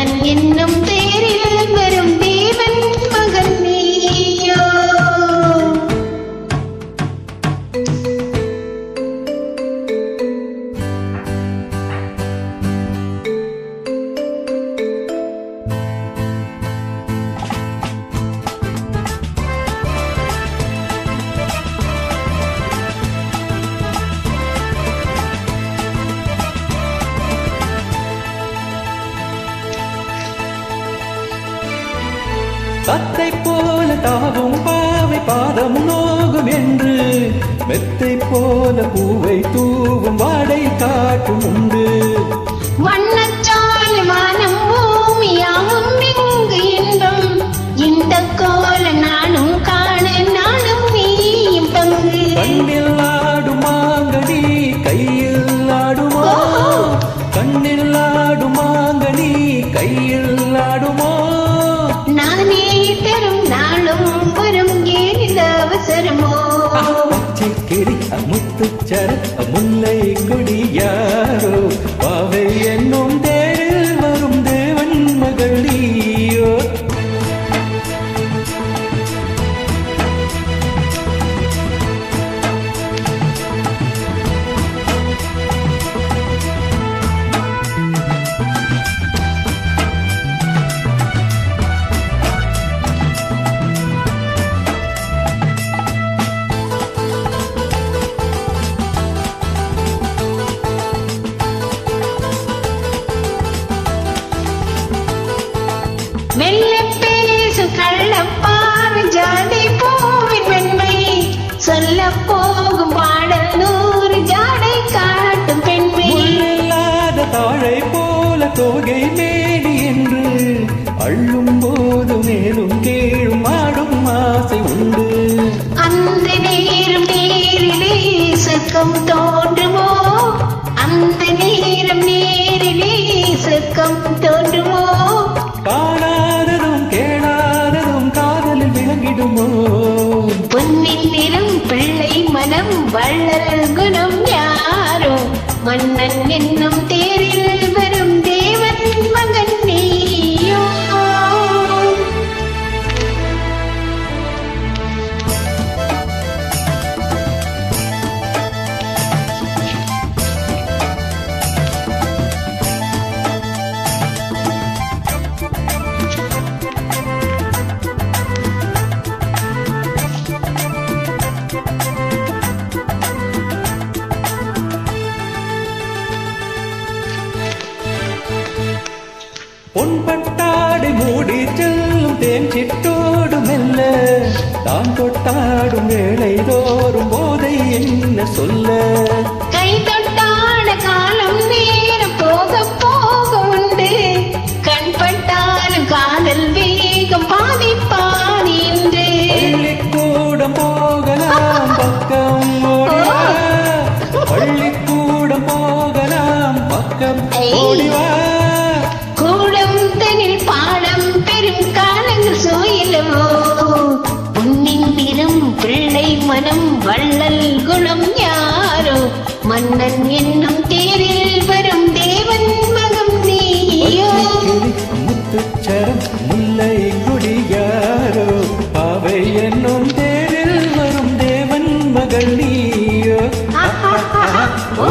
மன்னன் என்னும் தத்தை போல தாவும் பாவை பாதம் நோகும் என்று மெத்தை போல பூவை தூவும் வாடை காட்டு நானே தரும் நாளும் வரும் ஏனில் அவசரமோ பச்சை முத்துச்சர முல்லை கொடியாரோ பாவை என்னும் சொல்லப்போ பொன்பட்டாடை மூடி செல்லும் தேன் சிட்டோடு மெல்ல தான் தொட்டாடும் வேளை தோறும் போதை என்ன சொல்ல? கை தொட்டாட காலம் நேரம் போக போக உண்டு. கண் பட்டாலும் காதல் வேகம் பாதி பாதி என்று பள்ளிக்கூடம் போகலாம் பக்கம் ஓடிவா பள்ளிக்கூடம் போகலாம் பக்கம் ஓடிவா மனம் வள்ளல் குணம் யாரோ? மன்னன் என்னும் தேரில் வரும் தேவன் மகம் நீயோ? முத்துச்சரம் முல்லை குடியாரோ பாவை என்னும் தேரில் வரும் தேவன் மகள் நீயோ? ஓ,